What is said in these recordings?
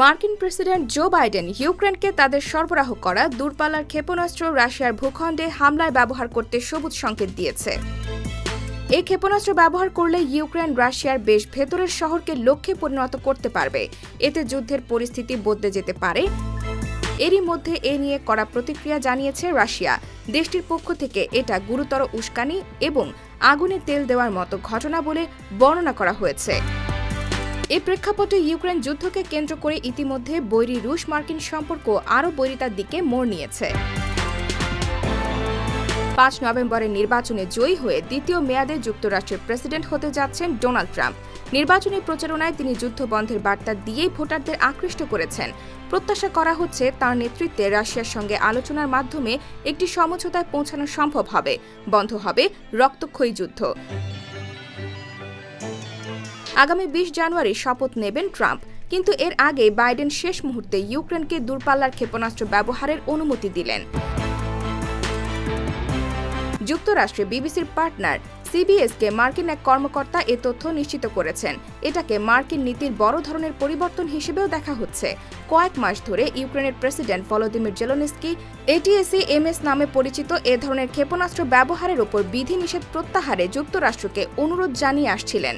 মার্কিন president Joe Biden ইউক্রেনকে তাদের সরবরাহ করা দূরপাল্লার ক্ষেপণাস্ত্র রাশিয়ার ভূখণ্ডে হামলায় ব্যবহার করতে সবুজ সংকেত দিয়েছে। এই ক্ষেপণাস্ত্র ব্যবহার করলে ইউক্রেন রাশিয়ার বেশ ভেতরের শহরকে লক্ষ্যে পরিণত করতে পারবে। এতে যুদ্ধের পরিস্থিতি বদলে যেতে পারে। এরই মধ্যে এ নিয়ে কড়া প্রতিক্রিয়া জানিয়েছে রাশিয়া। দেশটির পক্ষ থেকে এটা গুরুতর উস্কানি এবং আগুনে তেল দেওয়ার মতো ঘটনা বলে বর্ণনা করা হয়েছে। এই প্রেক্ষাপটে ইউক্রেন যুদ্ধকে কেন্দ্র করে ইতিমধ্যে বৈরী রুশ মার্কিন সম্পর্ক আরও বৈরিতার দিকে মোড় নিয়েছে। পাঁচ নভেম্বরের নির্বাচনে জয়ী হয়ে দ্বিতীয় মেয়াদে যুক্তরাষ্ট্রের প্রেসিডেন্ট হতে যাচ্ছেন ডোনাল্ড ট্রাম্প। নির্বাচনী প্রচারণায় তিনি যুদ্ধ বন্ধের বার্তা দিয়েই ভোটারদের আকৃষ্ট করেছেন। প্রত্যাশা করা হচ্ছে তার নেতৃত্বে রাশিয়ার সঙ্গে আলোচনার মাধ্যমে একটি সমঝোতায় পৌঁছানো সম্ভব হবে। বন্ধ হবে রক্তক্ষয়ী যুদ্ধ। আগামী বিশ জানুয়ারি শপথ নেবেন ট্রাম্প। কিন্তু এর আগে বাইডেন শেষ মুহূর্তে ইউক্রেনকে দূরপাল্লার ক্ষেপণাস্ত্র ব্যবহারের অনুমতি দিলেন। যুক্তরাষ্ট্রে বিবিসির পার্টনার সিবিএসকে মার্কিন এক কর্মকর্তা এ তথ্য নিশ্চিত করেছেন। এটাকে মার্কিন নীতির বড় ধরনের পরিবর্তন হিসেবেও দেখা হচ্ছে। কয়েক মাস ধরে ইউক্রেনের president Volodymyr Zelensky ATAC MS নামে পরিচিত এ ধরনের ক্ষেপণাস্ত্র ব্যবহারের ওপর বিধিনিষেধ প্রত্যাহারে যুক্তরাষ্ট্রকে অনুরোধ জানিয়ে আসছিলেন।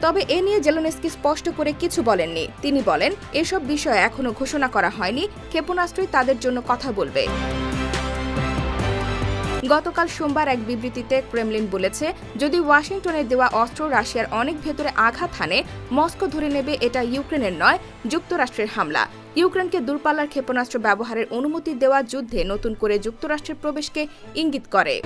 তবে এ নিয়ে জেলোনেস্কি স্পষ্ট করে কিছু বলেননি। তিনি বলেন, এসব বিষয়ে এখনও ঘোষণা করা হয়নি। ক্ষেপণাস্ত্রই তাদের জন্য কথা বলবে। গতকাল সোমবার এক বিবৃতিতে ক্রেমলিন বলেছে, যদি ওয়াশিংটনের দেওয়া অস্ত্র রাশিয়ার অনেক ভেতরে আঘাত হানে, মস্কো ধরে নেবে এটা ইউক্রেনের নয়, যুক্তরাষ্ট্রের হামলা। ইউক্রেনকে দূরপাল্লার ক্ষেপণাস্ত্র ব্যবহারের অনুমতি দেওয়া যুদ্ধে নতুন করে যুক্তরাষ্ট্রের প্রবেশকে ইঙ্গিত করে।